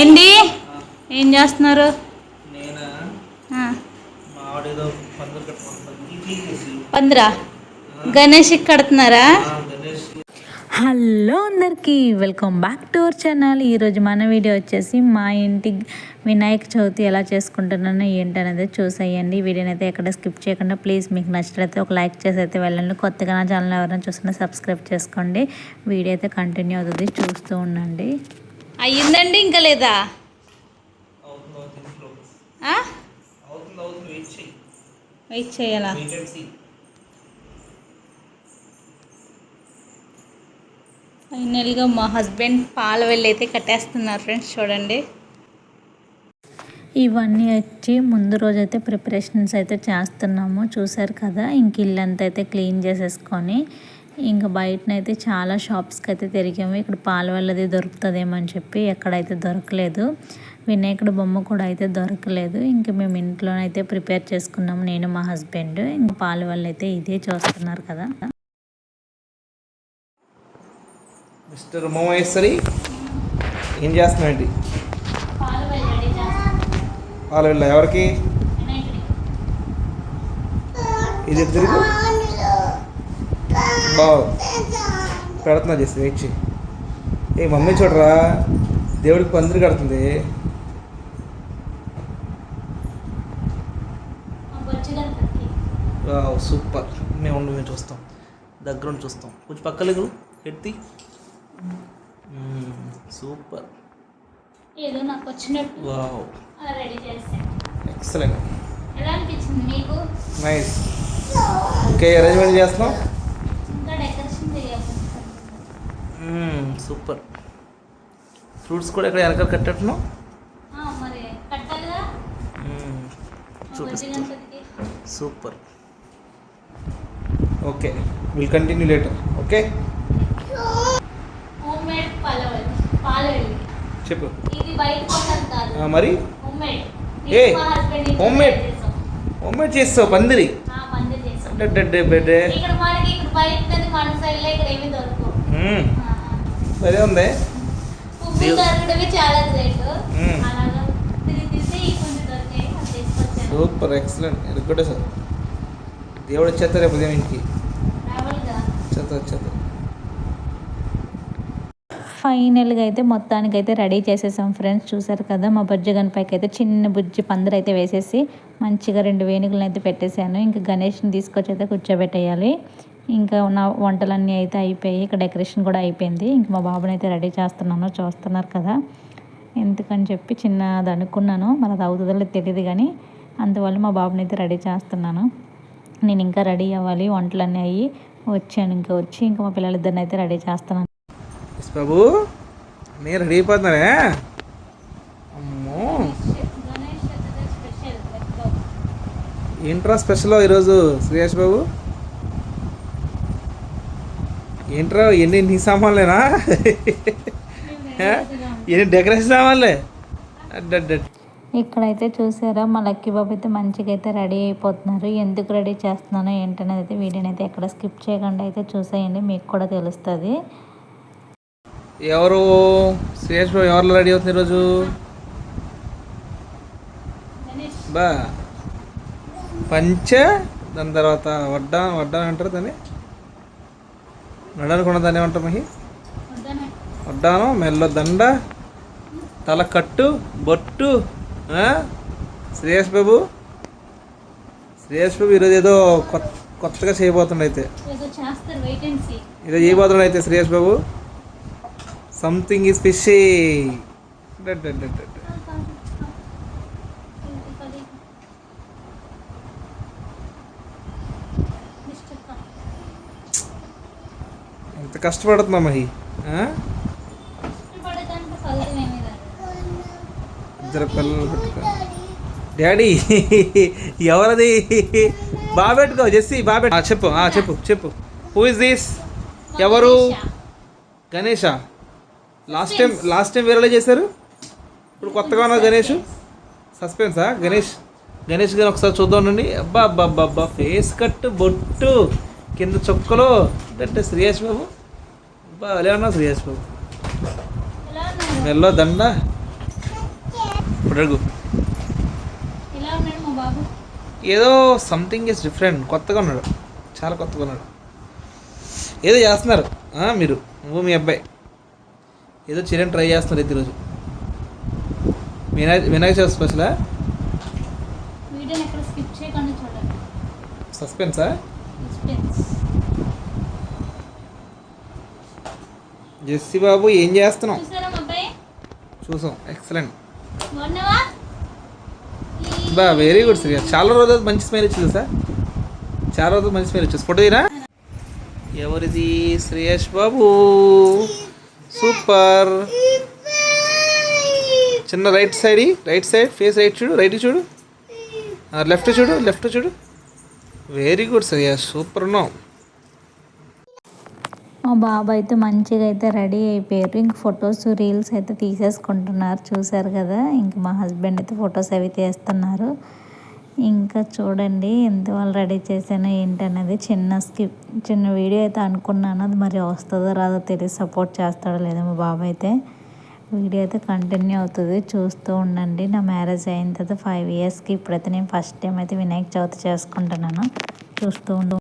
ఏంటి? ఏం చేస్తున్నారు? పందిరా గణేష్కి కడుతున్నారా? గణేష్. హలో అందరికీ welcome back to our channel. ఈరోజు మన వీడియో వచ్చేసి మా ఇంటి వినాయక చవితి ఎలా చేసుకుంటున్నానో ఏంటనేది చూసేయండి. వీడియోని అయితే ఎక్కడ స్కిప్ చేయకుండా ప్లీజ్ మీకు నచ్చినట్లయితే ఒక లైక్ చేసి అయితే వెళ్ళండి. కొత్తగా నా ఛానల్ ఎవరైనా చూస్తున్నా సబ్స్క్రైబ్ చేసుకోండి. వీడియో అయితే కంటిన్యూ అవుతుంది. చూస్తూ ఉండండి. అయ్యిందండి ఇంకా లేదా? ఆ? వెయిట్ చేయాలా? ఫైనల్గా మా హస్బెండ్ పాల వెళ్ళి అయితే కట్టేస్తున్నారు ఫ్రెండ్స్ చూడండి. ఇవన్నీ వచ్చి ముందు రోజు అయితే ప్రిపరేషన్స్ అయితే చేస్తున్నాము. చూసారు కదా ఇంక ఇల్లంతా అయితే క్లీన్ చేసేసుకొని ఇంకా బయటనైతే చాలా షాప్స్కి అయితే తిరిగాము. ఇక్కడ పాల వల్లది దొరుకుతుందేమో అని చెప్పి ఎక్కడైతే దొరకలేదు. వినాయకుడు బొమ్మ కూడా అయితే దొరకలేదు. ఇంక మేము ఇంట్లోనైతే ప్రిపేర్ చేసుకున్నాము నేను మా హస్బెండ్. ఇంక పాల వల్ల అయితే ఇదే చూస్తున్నారు కదా. మిస్టర్ ఉమామహేశ్వరి ఏం ఏంటి వాళ్ళు వెళ్ళా ఎవరికి? ఇది తిరుగు బావు పెడుతున్నా చేసి వెయిట్ చెయ్యి ఏ మమ్మీ చూడరా దేవుడికి పందిరి కడుతుంది. Wow super. మేము ఉండి మేము చూస్తాం. దగ్గర ఉండి చూస్తాం. కొంచెం పక్కలేదు ఎత్తి. సూపర్. ఏదో నాకు వచ్చినట్టు. వావ్. అలా రెడీ చేస్తాను ఎక్సలెంట్. ఎలా అనిపించింది మీకు నైస్. ఓకే అరేంజ్మెంట్ చేస్తున్నాం ఇంకా డెకరేషన్ చేయాలి సూపర్. ఫ్రూట్స్ కూడా ఇక్కడ వెనకాల గణపతికి super. Okay will continue later okay? Homemade చెప్పు. మరి? Home made. ఏ, మా హస్బెండ్ home made? హోమ్మేడ్ చేస్తావు పందిరి. ఇక్కడ మనకి ఇక్కడ బయట మన సైడ్లో ఇక్కడ ఏమీ దొరకవు. ఆ, సరే ఉంది? Super excellent. ఎరగొట్టే సార్ దేవుడు వచ్చేస్తారు రేపు ఉదయం ఇంటికి. వచ్చేస్తారు వచ్చేస్తారు ఫైనల్గా అయితే మొత్తానికి అయితే రెడీ చేసేసాం ఫ్రెండ్స్. చూసారు కదా మా బుజ్జి గణపైకి అయితే చిన్న బుజ్జి పందిరి అయితే వేసేసి మంచిగా రెండు వేణుగులను అయితే పెట్టేశాను. ఇంకా గణేష్ని తీసుకొచ్చి అయితే కూర్చోబెట్టేయాలి. ఇంకా నా వంటలన్నీ అయితే అయిపోయాయి. ఇక్కడ డెకరేషన్ కూడా అయిపోయింది. ఇంక మా బాబుని అయితే రెడీ చేస్తున్నాను. చూస్తున్నారు కదా. ఎందుకని చెప్పి చిన్నది అనుకున్నాను. మరి అది అవుతుందో లేదో తెలియదు కానీ అందువల్ల మా బాబుని అయితే రెడీ చేస్తున్నాను. నేను ఇంకా రెడీ అవ్వాలి. వంటలన్నీ అయ్యి వచ్చాను. ఇంకా వచ్చి ఇంకా మా పిల్లలిద్దరిని అయితే రెడీ చేస్తున్నాను. ఎస్ బాబు నేను రెడీ అయిపోతున్నానే అమ్మో. స్పెషల్ ఏంట్రా స్పెషల్ ఈరోజు శ్రేయస్ బాబు? ఏంట్రా ఎన్ని నీ సామాన్లేనా? ఏ? ఎన్ని డెకరేషన్ సామాన్లే? అడ్డడ్డ. ఇక్కడైతే చూసారా మా లక్కీ బాబు అయితే మంచిగా అయితే రెడీ అయిపోతున్నారు. ఎందుకు రెడీ చేస్తున్నానో ఏంటనేది అయితే వీడియోని అయితే ఎక్కడ స్కిప్ చేయకుండా అయితే చూసేయండి మీకు కూడా తెలుస్తుంది. ఎవరు? శ్రేయస్ బాబు ఎవరిలో రెడీ అవుతుంది ఈరోజు? బా. పంచ దాని తర్వాత వడ్డా వడ్డా అంటారు దాన్ని. నడడానికి ఉన్న దాన్ని ఏమంటారు మహి? వడ్డానం మెల్ల దండ తల కట్టు బొట్టు? శ్రేయస్ బాబు? శ్రేయస్ బాబు ఈరోజు ఏదో కొత్త కొత్తగా చేయబోతుండ అయితే ఏదో చేయబోతుండ అయితే శ్రేయస్ బాబు. సంథింగ్ ఈజ్ ఫిషీ ఎంత కష్టపడుతున్నా మహి రాదు ఇద్దరు పిల్లలు పెట్టుకో డాడీ ఎవరది? బాగా పెట్టుకో జెస్సీ బాగా పెట్టు చెప్పు ఆ, చెప్పు చెప్పు. హూ ఇస్ దిస్ ఎవరు? Ganesha. Last time last time వేరేలా చేశారు? ఇప్పుడు కొత్తగా ఉన్నారు గణేష్. సస్పెన్సా గణేష్. గణేష్ గారు ఒకసారి చూద్దామండి అబ్బా అబ్బా అబ్బా అబ్బా ఫేస్ కట్ బొట్టు కింద చుక్కలు. అంటే శ్రీయాష్ బాబు. అబ్బా ఉన్నా బాబు. దండ ఇప్పుడు అడుగు ఏదో సంథింగ్ ఇస్ డిఫరెంట్ కొత్తగా ఉన్నాడు. చాలా కొత్తగా ఉన్నాడు. ఏదో చేస్తున్నారు. మీరు. నువ్వు మీ అబ్బాయి. ఏదో చికెన్ ట్రై చేస్తున్నారు ఈరోజు వినాయక వినాయక చవితి స్పెషలా చూడండి. సస్పెన్సా జెస్సీ బాబు ఏం చేస్తున్నావు? చూసాం. ఎక్సలెంట్ బా వెరీ గుడ్ శ్రీయా చాలా రోజులు మంచి స్మైల్ వచ్చింది సార్ చాలా రోజులు మంచి స్మైల్ వచ్చింది ఫోటో తీరా ఎవరిది? శ్రేయస్ బాబు. సూపర్ చిన్న right side right side face right చూడు రైట్ చూడు. లెఫ్ట్ చూడు లెఫ్ట్ చూడు. వెరీ గుడ్ శ్రేయస్ సూపర్ ఉన్నావు. మా బాబు అయితే మంచిగా అయితే రెడీ అయిపోయారు. ఇంక ఫొటోస్ రీల్స్ అయితే తీసేసుకుంటున్నారు. చూసారు కదా ఇంక మా హస్బెండ్ అయితే ఫొటోస్ అవి తీస్తున్నారు. ఇంకా చూడండి ఎంత వాళ్ళు రెడీ చేశానో ఏంటనేది చిన్న స్కిప్ చిన్న వీడియో అయితే అనుకున్నాను. అది మరి వస్తుందో రాదో తెలియదు సపోర్ట్ చేస్తాడో లేదో మా బాబు అయితే వీడియో అయితే కంటిన్యూ అవుతుంది. చూస్తూ ఉండండి. నా మ్యారేజ్ అయిన తర్వాత ఫైవ్ ఇయర్స్కి ఇప్పుడైతే నేను ఫస్ట్ టైం అయితే వినాయక చవితి చేసుకుంటున్నాను. చూస్తూ ఉండు.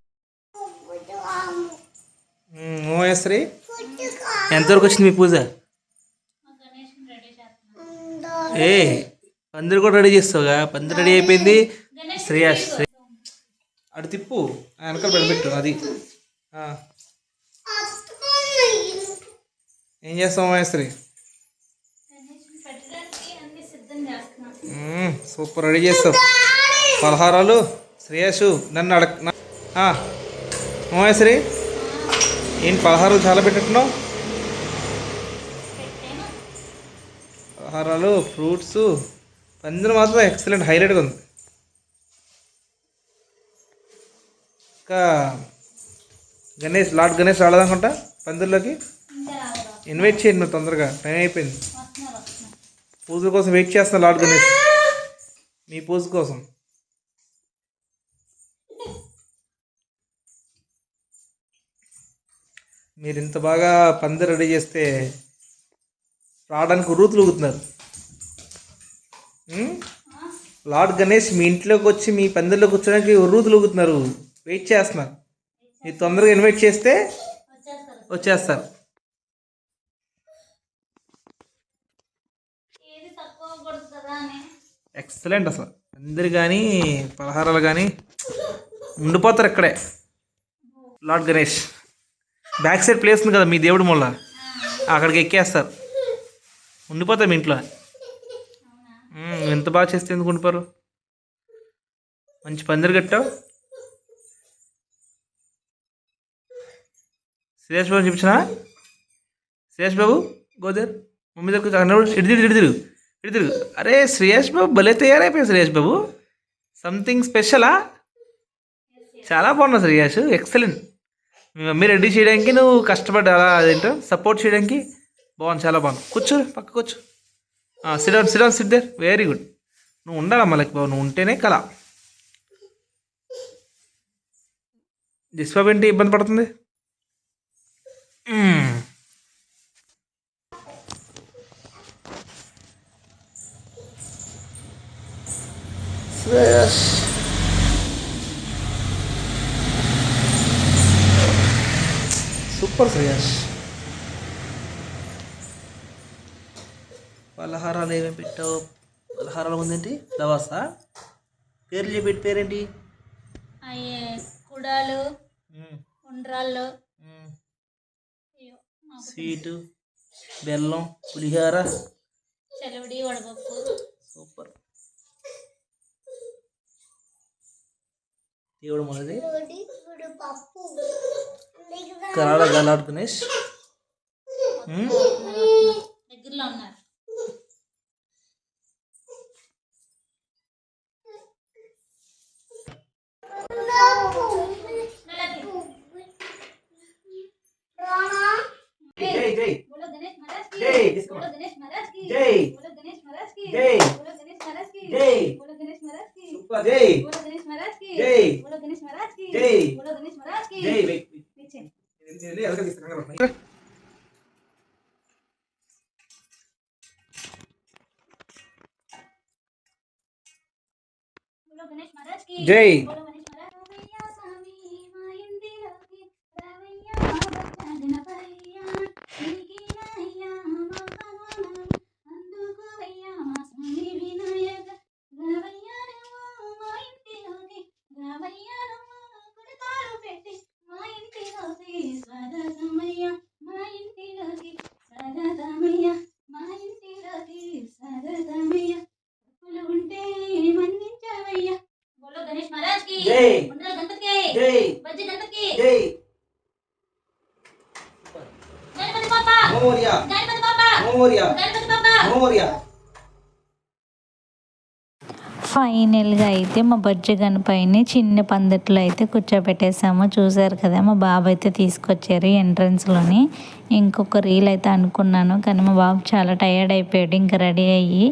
శ్రీ ఎంతవరకు వచ్చింది మీ పూజ? ఏ పందిరి కూడా రెడీ చేస్తావుగా? పందిరి రెడీ అయిపోయింది. శ్రేయాస్ శ్రే- అటు తిప్పు. వెనకాల పెడబెట్టు అది. ఏం చేస్తావు మహేశ్వరి సూపర్ రెడీ చేస్తావు. పలహారాలు శ్రేయసు నన్ను అడగ మహేశ్వరి ఏంటి పలహారాలు చాలా పెట్టట్టున్నావు పెట్టాను పలహారాలు ఫ్రూట్స్ పందిరి మాత్రం ఎక్సలెంట్ హైలైట్గా ఉంది. ఇంకా గణేష్ లార్డ్ గణేష్ రాలేదనుకుంటా? పందిరిలోకి? ఇన్వైట్ చేయండి నువ్వు తొందరగా టైం అయిపోయింది. పూజల కోసం వెయిట్ చేస్తున్నా లార్డ్ గణేష్. మీ పూజ కోసం. మీరు ఇంత బాగా పందిరి రెడీ చేస్తే రావడానికి రూతులు ఊగుతున్నారు? లార్డ్ గణేష్ మీ ఇంట్లోకి వచ్చి మీ పందిరిలో కూర్చోడానికి రూతులు ఊగుతున్నారు. వెయిట్ చేస్తున్నారు మీరు తొందరగా ఇన్వైట్ చేస్తే వచ్చేస్తారు. ఎక్సలెంట్ అసలు. అందరు కానీ పలహారాలు కానీ ఉండిపోతారు ఇక్కడే. Lord Ganesh. Back side place ఉంది కదా మీ దేవుడి మూల. అక్కడికి ఎక్కేస్తారు. ఉండిపోతాం ఇంట్లో. ఎంత బాగా చేస్తే ఎందుకు ఉండిపోరు? మంచి పందిరి కట్టావు. సురేష్ బాబు చూపించినా? సురేష్ బాబు గోదర్ మమ్మీ దగ్గర అన్నప్పుడు ఇడిదిరు ఇడిదిరు ఇడిదిరు అరే సురేష్ బాబు భలే తయారైపోయావు సురేష్ బాబు. సంథింగ్ స్పెషలా చాలా బాగున్నావు సురేష్. ఎక్సలెంట్ మమ్మీ రెడీ చేయడానికి నువ్వు కష్టపడ్డా అలా అదేంటో? సపోర్ట్ చేయడానికి? బాగుంది చాలా బాగుంది. కూర్చో పక్క కూర్చో. Sit down sit down sit there very good నువ్వు ఉండాలమ్మా లైక్ బాబు నువ్వు ఉంటేనే కళ. జిస్బాబు ఏంటి ఇబ్బంది పడుతుంది? శ్రేయస్. సూపర్ శ్రేయస్ పలహారాలు ఏమేమి పెట్టావు? పలహారాలు ఉందేంటి? లవాసా? పేర్లు చెప్పి పేరేంటి? కుడాలు ఉండ్రాళ్ళు అయ్యో, మాకు స్వీటు బెల్లం పులిహోర. చెలవిడి వడపప్పు. సూపర్. ఇది కూడా మనది కరాల గలాడ్ గణేష్. దగ్గరలో ఉన్నారు జై జై. జై జై. జై ఉంటే మన్నించవయ్యా బోలో గణేష్ మహారాజ్కి జై ఉండ్రాల గణపతికి జై బజ్జి గణపతికి జై గణపతి పాప మోరియా గణపతి పాప మోరియా గణపతి పాప మోరియా ఫైనల్గా అయితే మా బజ్జి గణపైని చిన్న పందిట్లో అయితే కూర్చోబెట్టేసాము. చూసారు కదా మా బాబు అయితే తీసుకొచ్చారు ఎంట్రన్స్లోని ఇంకొక రీల్ అయితే అనుకున్నాను కానీ మా బాబు చాలా టయర్డ్ అయిపోయాడు ఇంకా రెడీ అయ్యి.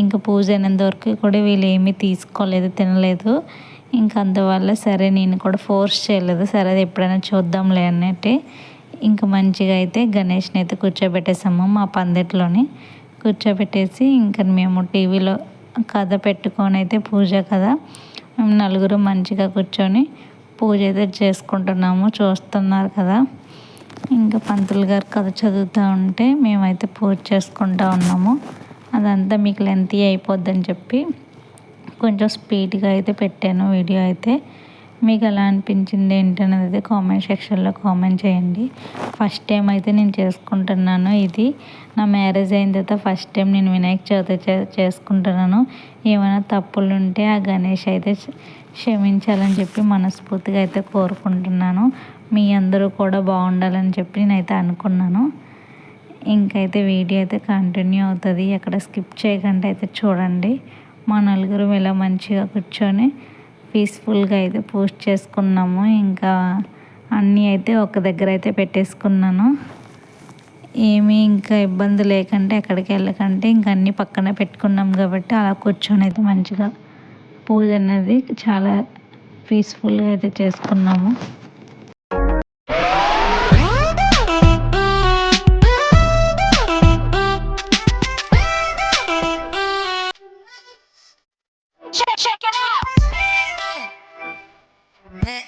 ఇంకా పూజ అయినంత వరకు కూడా వీళ్ళు ఏమీ తీసుకోలేదు తినలేదు. ఇంకా అందువల్ల సరే నేను కూడా ఫోర్స్ చేయలేదు. సరే అది ఎప్పుడైనా చూద్దాంలే అన్నట్టు ఇంకా మంచిగా అయితే గణేష్ని అయితే కూర్చోబెట్టేసాము మా పందిట్లోని. కూర్చోబెట్టేసి ఇంకా మేము టీవీలో కథ పెట్టుకొని అయితే పూజ కదా. మేము నలుగురు మంచిగా కూర్చొని పూజ అయితే చేసుకుంటున్నాము చూస్తున్నారు కదా. ఇంకా పంతులు గారు కథ చదువుతూ ఉంటే మేమైతే పూజ చేసుకుంటూ ఉన్నాము. అదంతా మీకు లెంతీ అయిపోద్దని చెప్పి కొంచెం స్పీడ్గా అయితే పెట్టాను వీడియో అయితే. మీకు ఎలా అనిపించింది ఏంటనేది అయితే కామెంట్ సెక్షన్లో కామెంట్ చేయండి. ఫస్ట్ టైం అయితే నేను చేసుకుంటున్నాను ఇది. నా మ్యారేజ్ అయిన తర్వాత ఫస్ట్ టైం నేను వినాయక చవితి చే- చేసుకుంటున్నాను. ఏమైనా తప్పులు ఉంటే ఆ గణేష్ అయితే క్షమించాలని చెప్పి మనస్ఫూర్తిగా అయితే కోరుకుంటున్నాను. మీ అందరూ కూడా బాగుండాలని చెప్పి నేనైతే అనుకున్నాను. ఇంకైతే వీడియో అయితే కంటిన్యూ అవుతుంది. ఎక్కడ స్కిప్ చేయకుండా అయితే చూడండి. మా నలుగురు ఇలా మంచిగా కూర్చొని పీస్ఫుల్గా అయితే పోస్ట్ చేసుకున్నాము. ఇంకా అన్నీ అయితే ఒక దగ్గర అయితే పెట్టేసుకున్నాను. ఏమీ ఇంకా ఇబ్బంది లేకంటే ఎక్కడికి వెళ్ళకంటే ఇంక అన్నీ పక్కన పెట్టుకున్నాం కాబట్టి అలా కూర్చొని అయితే మంచిగా పూజ అనేది చాలా పీస్ఫుల్గా అయితే చేసుకున్నాము. ね。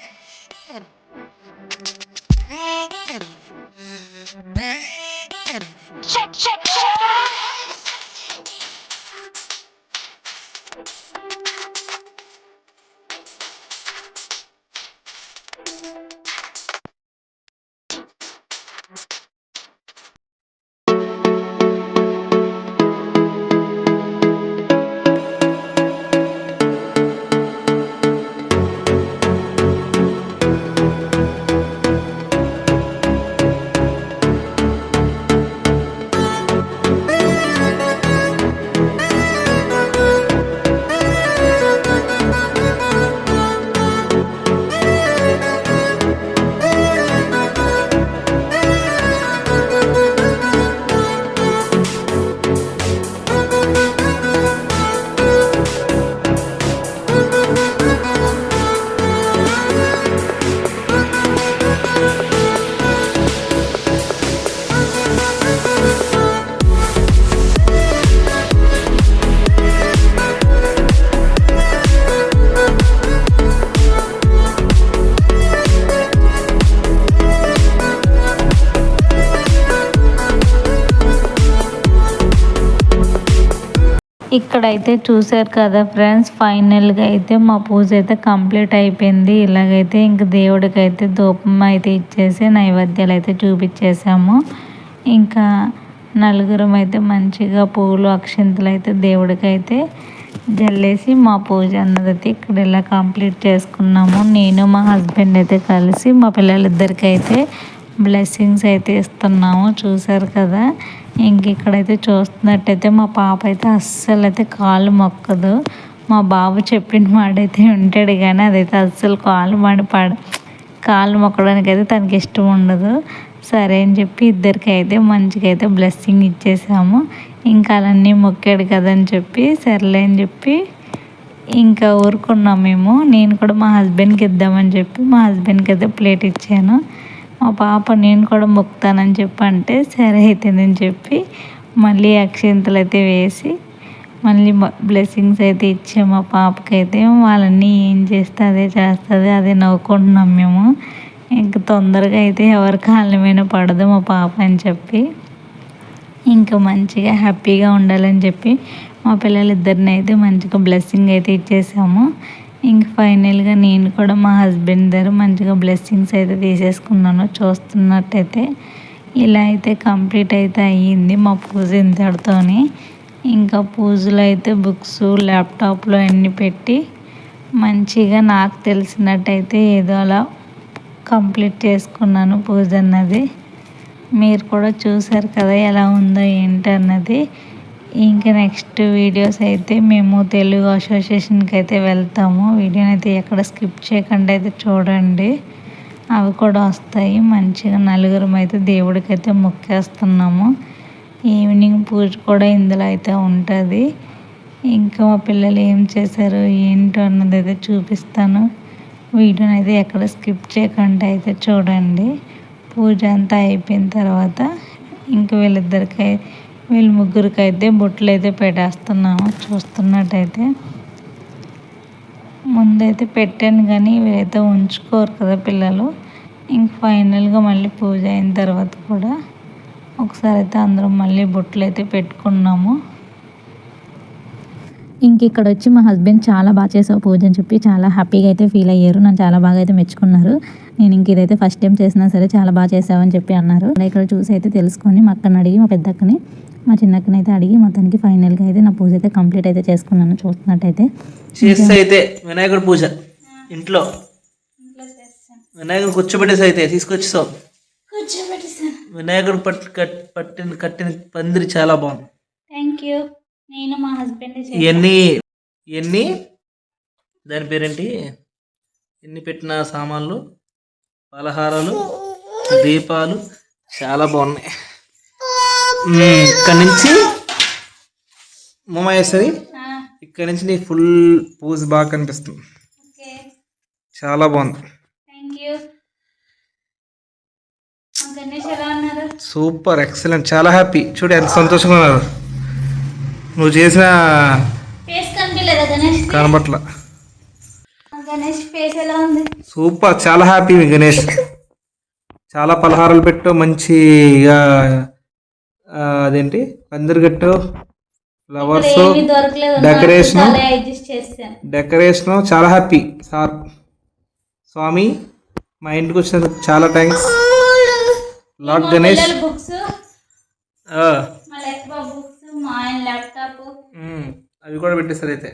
అయితే చూసారు కదా ఫ్రెండ్స్ ఫైనల్గా అయితే మా పూజ అయితే కంప్లీట్ అయిపోయింది. ఇలాగైతే ఇంక దేవుడికి అయితే ధూపం అయితే ఇచ్చేసి నైవేద్యాలు అయితే చూపించేసాము. ఇంకా నలుగురం అయితే మంచిగా పూలు అక్షింతలు అయితే దేవుడికి అయితే జల్లేసి మా పూజ అన్నది అయితే ఇక్కడ ఇలా కంప్లీట్ చేసుకున్నాము. నేను మా హస్బెండ్ అయితే కలిసి మా పిల్లలిద్దరికైతే బ్లెస్సింగ్స్ అయితే ఇస్తున్నాము. చూసారు కదా? ఇంక ఇక్కడైతే చూస్తున్నట్టయితే మా పాప అయితే అస్సలు అయితే కాలు మొక్కదు. మా బాబు చెప్పిన మాట అయితే ఉంటాడు కానీ అదైతే అస్సలు కాలు మాడి పడ కాలు మొక్కడానికి అయితే తనకి ఇష్టం ఉండదు. సరే అని చెప్పి ఇద్దరికి అయితే మంచిగా అయితే బ్లెస్సింగ్ ఇచ్చేసాము. ఇంకా అలాన్నీ మొక్కాడు కదని చెప్పి సర్లే అని చెప్పి ఇంకా ఊరుకున్నాం మేము. నేను కూడా మా హస్బెండ్కి ఇద్దామని చెప్పి మా హస్బెండ్కి అయితే ప్లేట్ ఇచ్చాను. మా పాప నేను కూడా మొక్కుతానని చెప్పి అంటే సరే అవుతుందని చెప్పి మళ్ళీ అక్షింతలు అయితే వేసి మళ్ళీ బ్లెస్సింగ్స్ అయితే ఇచ్చే మా పాపకైతే వాళ్ళని ఏం చేస్తే అదే చేస్తుంది అదే నవ్వుకుంటున్నాం మేము. ఇంక తొందరగా అయితే ఎవరి కాళ్ళ మీద పడదు మా పాప అని చెప్పి ఇంకా మంచిగా హ్యాపీగా ఉండాలని చెప్పి మా పిల్లలిద్దరిని అయితే మంచిగా బ్లెస్సింగ్ అయితే ఇచ్చేసాము. ఇంక ఫైనల్గా నేను కూడా మా హస్బెండ్ దగ్గర మంచిగా బ్లెస్సింగ్స్ అయితే తీసేసుకున్నాను చూస్తున్నట్టయితే. ఇలా అయితే కంప్లీట్ అయితే అయ్యింది మా పూజ ఇంతటితోని. ఇంకా పూజలు అయితే బుక్స్ ల్యాప్టాప్లో అన్నీ పెట్టి మంచిగా నాకు తెలిసినట్టయితే ఏదో అలా కంప్లీట్ చేసుకున్నాను పూజ అన్నది. మీరు కూడా చూసారు కదా ఎలా ఉందో ఏంటి అన్నది ఇంకా నెక్స్ట్ వీడియోస్ అయితే మేము తెలుగు అసోసియేషన్కి అయితే వెళ్తాము. వీడియోని అయితే ఎక్కడ స్కిప్ చేయకుండా అయితే చూడండి. అవి కూడా వస్తాయి. మంచిగా నలుగురం అయితే దేవుడికి అయితే మొక్కేస్తున్నాము. ఈవినింగ్ పూజ కూడా ఇందులో అయితే ఉంటుంది. ఇంకా మా పిల్లలు ఏం చేశారు ఏంటో అన్నది అయితే చూపిస్తాను. వీడియోని అయితే ఎక్కడ స్కిప్ చేయకుండా అయితే చూడండి. పూజ అంతా అయిపోయిన తర్వాత ఇంక వీళ్ళిద్దరికి వీళ్ళు ముగ్గురికి అయితే బొట్లు అయితే పెట్టేస్తున్నాము చూస్తున్నట్టయితే. ముందైతే పెట్టాను కానీ వీరైతే ఉంచుకోరు కదా పిల్లలు. ఇంక ఫైనల్గా మళ్ళీ పూజ అయిన తర్వాత కూడా ఒకసారి అయితే అందరం మళ్ళీ బొట్లు అయితే పెట్టుకున్నాము. ఇంక ఇక్కడ వచ్చి మా హస్బెండ్ చాలా బాగా చేసావు పూజ అని చెప్పి చాలా హ్యాపీగా అయితే ఫీల్ అయ్యారు. నన్ను చాలా బాగా అయితే మెచ్చుకున్నారు. నేను ఇంక ఇదైతే ఫస్ట్ టైం చేసినా సరే చాలా బాగా చేసావని చెప్పి అన్నారు. ఇక్కడ చూసి అయితే తెలుసుకొని మా అక్కని అడిగి మా పెద్దక్కని మా చిన్నక్కని అయితే అడిగి మొత్తానికి ఫైనల్గా అయితే నా పూజ అయితే కంప్లీట్ అయితే చేసుకున్నాను చూస్తున్నట్టయితే. చేస్తే అయితే వినాయకుడి పూజ ఇంట్లో. వినాయకుడు కూర్చోబెట్టేసి అయితే తీసుకొచ్చేసావు. వినాయకుడు పట్టి కట్ పట్టిన కట్టిన పందిరి చాలా బాగుంది. Thank you. నేను మా హస్బెండ్ ఇవన్నీ ఇవన్నీ దాని పేరేంటి? ఎన్ని పెట్టిన సామాన్లు పలహారాలు దీపాలు చాలా బాగున్నాయి. ఇక్కడ నుంచి మమ్మేశ్వరి ఇక్కడ నుంచి నీ ఫుల్ పూజ బాగా కనిపిస్తుంది. చాలా బాగుంది. Super excellent. చాలా హ్యాపీ. చూడు ఎంత సంతోషంగా ఉన్నారు. నువ్వు చేసిన కనబట్ల. సూపర్ చాలా హ్యాపీ మీ గణేష్. చాలా పలహారాలు పెట్టు మంచిగా అదేంటి? పందిరి కట్టు ఫ్లవర్స్ డెకరేషన్ డెకరేషన్ చాలా హ్యాపీ సార్ స్వామి మా ఇంటికి వచ్చినందుకు చాలా thanks Lord Ganesh books laptop అవి కూడా పెట్టేస్తారు అయితే.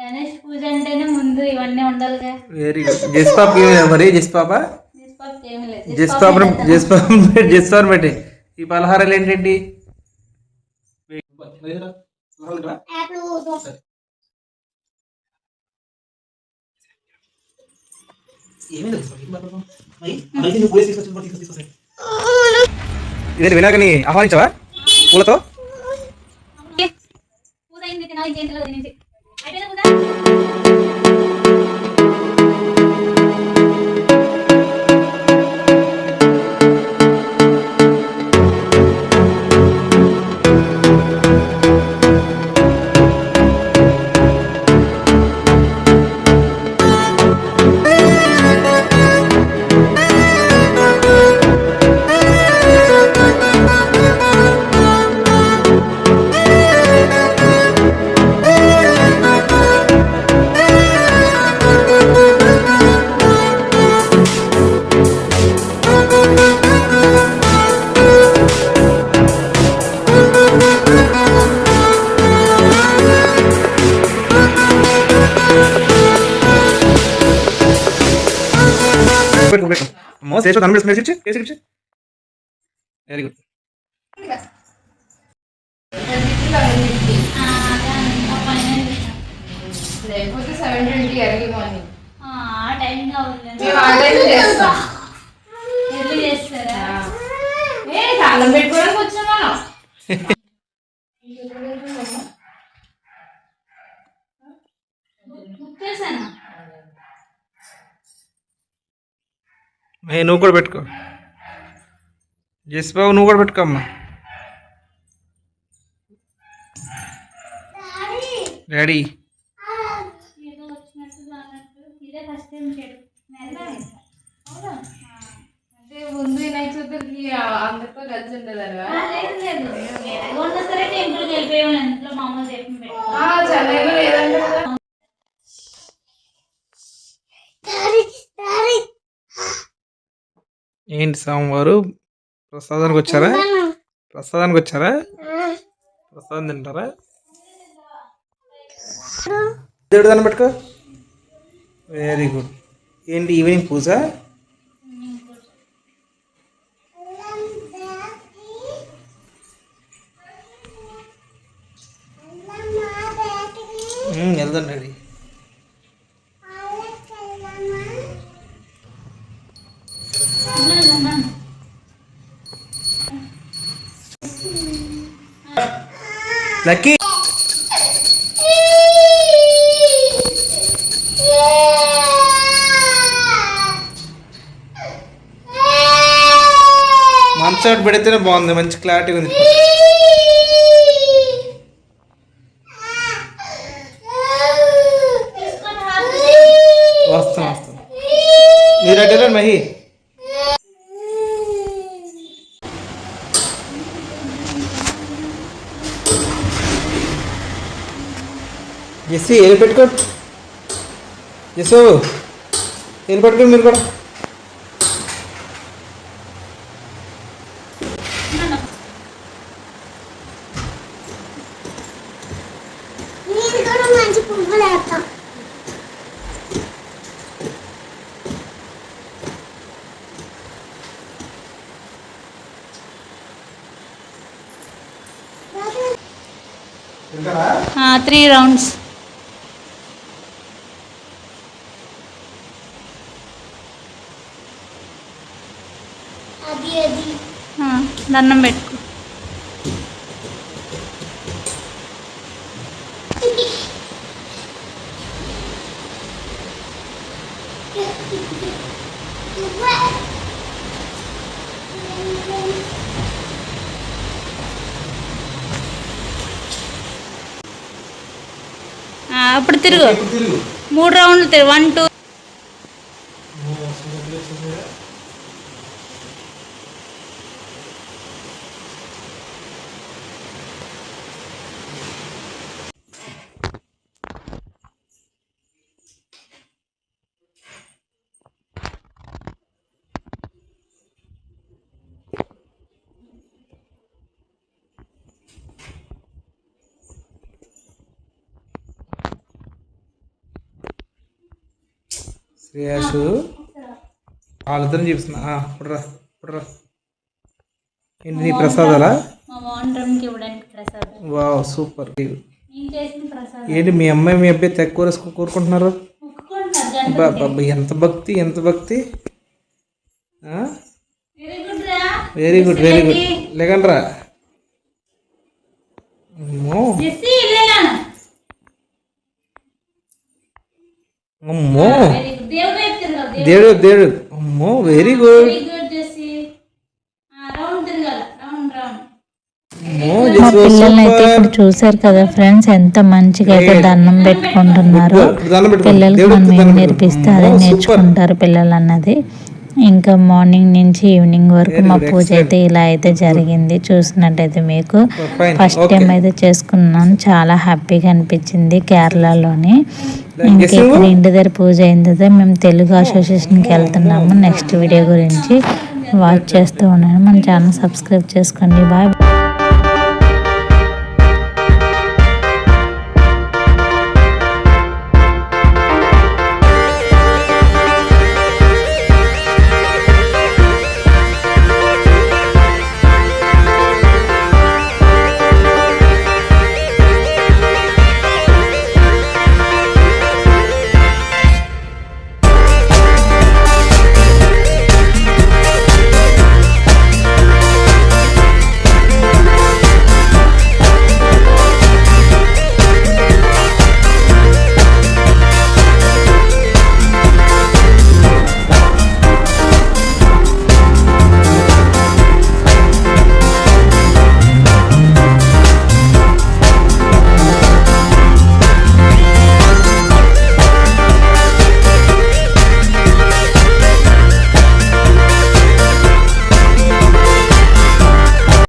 గణేష్ పూజ అంటేనే ముందు ఇవన్నీ ఉండాలిగా. వెరీ గుడ్ జస్ పాప మరి? జస్ పాప జస్ పాప జస్ పాప జస్ పాప పెట్టి. ఈ పలహారాలు ఏంటండి? ఇదే వినాయకని ఆహ్వానించవా పూలతో? పూజ అయింది తినాలి. అయిపోయిందా పూజ? అమ్మో చేసి చేసి చేసి వెరీ గుడ్. లేకపోతే సెవెన్ ట్వంటీ ఎర్లీ మార్నింగ్ ఆ, టైం కావాలి ఎర్లీ చేస్తారా ఏ పెట్టుకోవడానికి వచ్చాం మనం బుక్ చేశాను ఏ నువ్వు కూడా పెట్టుకో జస్ బాబు నువ్వు కూడా పెట్టుకో అమ్మా డాడీ ఏదో వచ్చినట్టు రానట్టు ఇదే ఫస్ట్ టైం చేయడం అంటే ముందు వినాయక చవితికి అందరితో కలిసి ఉండదు లేదు లేదు మొన్న సరే టెంపుల్కి వెళ్ళిపోయాము ఇంట్లో మామూలు చెప్పి పెట్టుకో చల్లగా లేదంటే కదా. ఏంటి స్వామివారు ప్రసాదానికి వచ్చారా? ప్రసాదానికి వచ్చారా? ప్రసాదం తింటారా? దేవుడు దాన్ని పెట్టుకో. వెరీ గుడ్ ఏంటి ఈవినింగ్ పూజ? వెళ్దాం డాడీ. లక్కీ. మంచం ఒకటి పెడితేనే బాగుంది మంచి క్లారిటీ ఉంది. వస్తాం వస్తాం మీరు అడ్డలో మహి? జెస్సీ ఏలు పెట్టుకో. జెస్సు ఏలు పెట్టుకోండి మీరు కూడా. త్రీ రౌండ్స్ దండం పెట్టుకో అప్పుడు తిరుగు. తిరుగు. మూడు రౌండ్లు తిరుగు. One two Shreyas. వాళ్ళిద్దరిని చూపిస్తున్నా. పుడరా పుడరా ఏంటి నీ ప్రసాదాలా? Wow super. ఏంటి మీ అమ్మాయి మీ అబ్బాయి తెగ కూరేసుకు కోరుకుంటున్నారు? ఎంత భక్తి ఎంత భక్తి? వెరీ గుడ్ వెరీ గుడ్ లేకండ్రా అమ్మో. అమ్మో. దేవుడు దేవుడు. అమ్మో very good very good Jessie. Round తిరగాలి రౌండ్ రౌండ్. అమ్మో మా జస్ట్ పిల్లల్ని అయితే ఇప్పుడు చూసారు కదా ఫ్రెండ్స్ ఎంత మంచిగా అయితే దండం పెట్టుకుంటున్నారు. పిల్లలకి దేవుడికి మనం ఏం నేర్పిస్తే. అదే. నేర్చుకుంటారు పిల్లలు అన్నది ఇంకా మార్నింగ్ నుంచి ఈవినింగ్ వరకు మా పూజ. అయితే ఇలా అయితే జరిగింది. చూసినట్టయితే మీకు ఫస్ట్ okay. టైం అయితే చేసుకున్నాను చాలా హ్యాపీగా అనిపించింది కేరళలోని. ఇంకా ఇంటి దగ్గర పూజ అయిన తర్వాత మేము తెలుగు అసోసియేషన్కి వెళ్తున్నాము. నెక్స్ట్ వీడియో గురించి వాచ్ చేస్తూ ఉన్నాను మన ఛానల్ సబ్స్క్రైబ్ చేసుకోండి. బాయ్